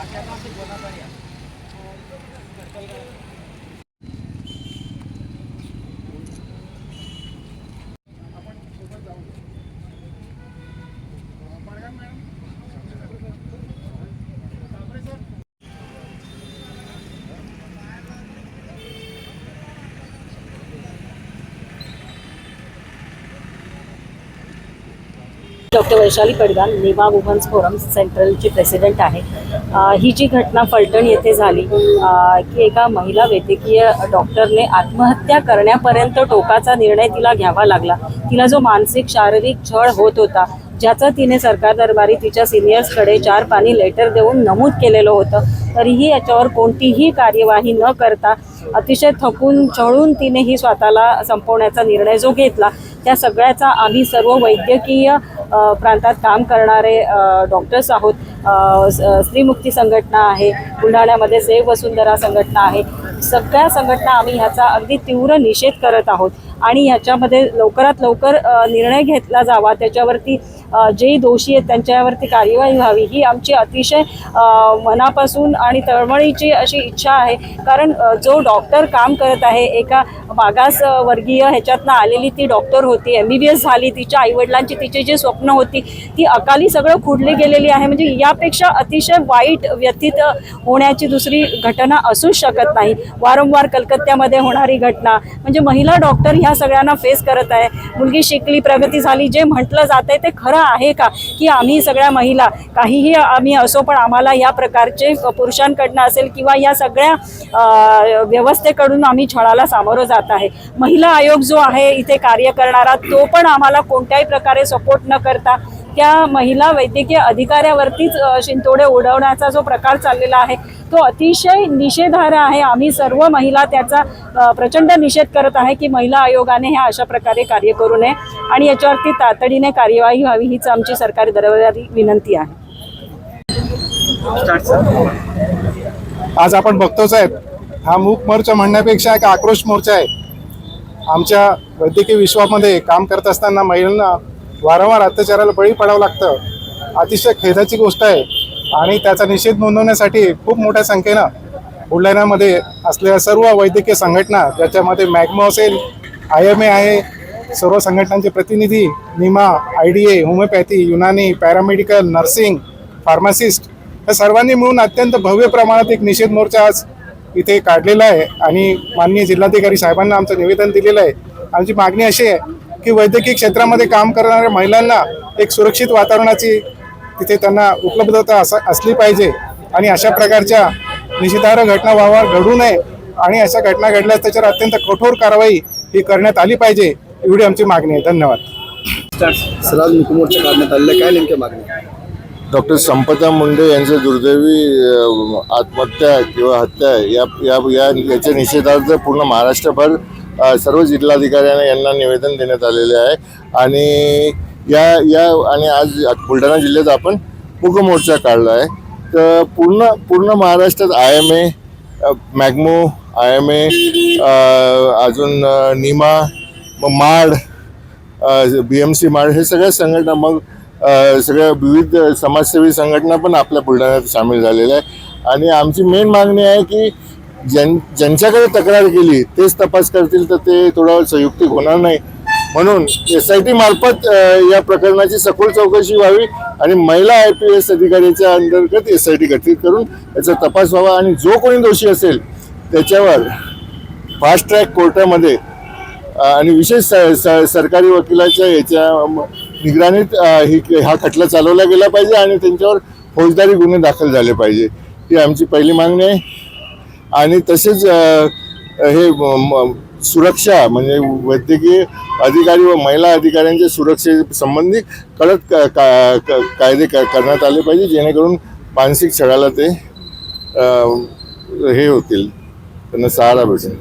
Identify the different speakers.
Speaker 1: Ada masih buat apa ya? Oh, itu kita juga. Doctor Vaishali Padgal नेवा women's forum सेंट्रलची president आहे. ही जी घटना फलटण येथे झाली की एका महिला वैद्यकीय डॉक्टरने आत्महत्या करण्यापर्यंत टोकाचा निर्णय तिला घ्यावा लागला. तिला जो मानसिक शारीरिक छळ होत होता ज्याचं तिने सरकार दरबारी तिच्या सिनियर्सकडे चार पाणी लेटर देऊन नमूद केलेलं होतं तरीही याच्यावर कोणतीही कार्यवाही न करता अतिशय थकून छळून तिने ही स्वतःला संपवण्याचा निर्णय जो घेतला त्या सगळ्याचा आम्ही सर्व वैद्यकीय प्रांतात काम करणारे डॉक्टर्स आहोत. अ, स- स्त्रीमुक्ती संघटना आहे बुलढाण्यामध्ये सेव वसुंधरा संघटना आहे. सगळ्या संघटना आम्ही ह्याचा अगदी तीव्र निषेध करत आहोत. आणि ह्याच्यामध्ये लवकरात लवकर निर्णय घेतला जावा. त्याच्यावरती जे दोषी आहेत त्यांच्यावरती कार्यवाही व्हावी ही आमची अतिशय मनापासून आणि तळमळीची अशी इच्छा आहे. कारण जो डॉक्टर काम करत आहे एका मागास वर्गीय ह्याच्यातनं आलेली ती डॉक्टर होती एम बी बी एस झाली तिच्या आईवडिलांची तिची जी स्वप्न होती ती अकाली सगळं खुडली गेलेली आहे. म्हणजे यापेक्षा अतिशय वाईट व्यथित होण्याची दुसरी घटना असूच शकत नाही. वारंवार कलकत्त्यामध्ये होणारी घटना. म्हणजे महिला डॉक्टर ह्या सगळ्यांना फेस करत आहे. मुलगी शिकली प्रगती झाली जे म्हटलं जात आहे ते खरं आहे का की आम्ही सगळ्या महिला काहीही आम्ही असो पण आम्हाला या प्रकारचे पुरुषांकडनं असेल किंवा या सगळ्या व्यवस्थेकडून आम्ही छळाला सामोरं जात आहे. महिला आयोग जो आहे इथे कार्य करणारा तो पण आम्हाला कोणत्याही प्रकारे सपोर्ट न करता त्या महिला वैद्यकीय अधिकाऱ्यावरतीच शिंतोडे उडवण्याचा जो प्रकार चाललेला आहे तो अतिशय निषेधार्ह आहे. आम्ही सर्व महिला त्याचा प्रचंड निषेध करत आहे की महिला आयोगाने ह्या अशा प्रकारे कार्य करू नये आणि याच्यावरती तातडीने कार्यवाही व्हावी हीच आमची सरकारी दरबारी विनंती आहे.
Speaker 2: आज आपण बघतोच आहेत हा मूक मोर्चा म्हणण्यापेक्षा एक आक्रोश मोर्चा आहे. आमच्या वैद्यकीय विश्वामध्ये काम करत असताना महिलांना वारंवार अत्याचाराला बळी पडावं लागतं. अतिशय खेदाची गोष्ट आहे. आणि त्याचा निषेध नोंदवण्यासाठी खूप मोठ्या संख्येनं बुलढाण्यामध्ये असलेल्या सर्व वैद्यकीय संघटना ज्याच्यामध्ये मॅग्मो असेल आय एम ए आहे सर्व संघटनांचे प्रतिनिधी NIMA I D A homeopathy Unani paramedical nursing pharmacist या सर्वांनी मिळून अत्यंत भव्य प्रमाणात एक निषेध मोर्चा आज इथे काढलेला आहे. आणि माननीय जिल्हाधिकारी साहेबांना आमचं निवेदन दिलेलं आहे. आमची मागणी अशी आहे की वैद्यकीय क्षेत्रामध्ये काम करणाऱ्या महिलांना एक सुरक्षित वातावरणाची तिथे त्यांना उपलब्धता असा असली पाहिजे. आणि अशा प्रकारच्या निषेधार्ह घटना वारंवार घडू नये आणि अशा घटना घडल्यास त्याच्यावर अत्यंत कठोर कारवाई ही करण्यात आली पाहिजे एवढी आमची मागणी आहे. धन्यवाद.
Speaker 3: काढण्यात काय नेमक्या मागणी
Speaker 4: डॉक्टर संपदा मुंडे यांचं दुर्दैवी आत्महत्या किंवा हत्या या या या याच्या निषेधार्थ पूर्ण महाराष्ट्रभर सर्व जिल्हाधिकाऱ्यांना यांना निवेदन देण्यात आलेले आहे. आणि या या आणि आज बुलढाणा जिल्ह्यात आपण मुकमोर्चा काढला आहे. तर पूर्ण पूर्ण महाराष्ट्रात I M A MAGMO I M A अजून निमा मग माड बी एम सी माड हे सगळ्या संघटना मग सगळ्या विविध समाजसेवी संघटना पण आपल्या बुलढाण्यात सामील झालेल्या आहे आणि आमची मेन मागणी आहे की ज्यां ज्यांच्याकडे तक्रार केली तेच तपास करतील तर ते थोडं संयुक्तिक होणार नाही. म्हणून एस आय टी मार्फत या प्रकरणाची सखोल चौकशी व्हावी आणि महिला आय पी एस अधिकाऱ्याच्या अंतर्गत एस आय टी गठीत करून याचा तपास व्हावा. आणि जो कोणी दोषी असेल त्याच्यावर फास्ट ट्रॅक कोर्टामध्ये आणि विशेष स- स- सरकारी वकिलाच्या याच्या निगराणीत ही हा खटला चालवला गेला पाहिजे आणि त्यांच्यावर फौजदारी गुन्हे दाखल झाले पाहिजे. ही आमची पहिली मागणी आहे. आणि तसेच हे म- सुरक्षा म्हणजे वैद्यकीय अधिकारी व महिला अधिकाऱ्यांच्या सुरक्षेसंबंधी कडक का- कायदे क- करण्यात आले पाहिजे जेणेकरून मानसिक छळाला ते हे होतील. त्यांना सहारा भेटेल.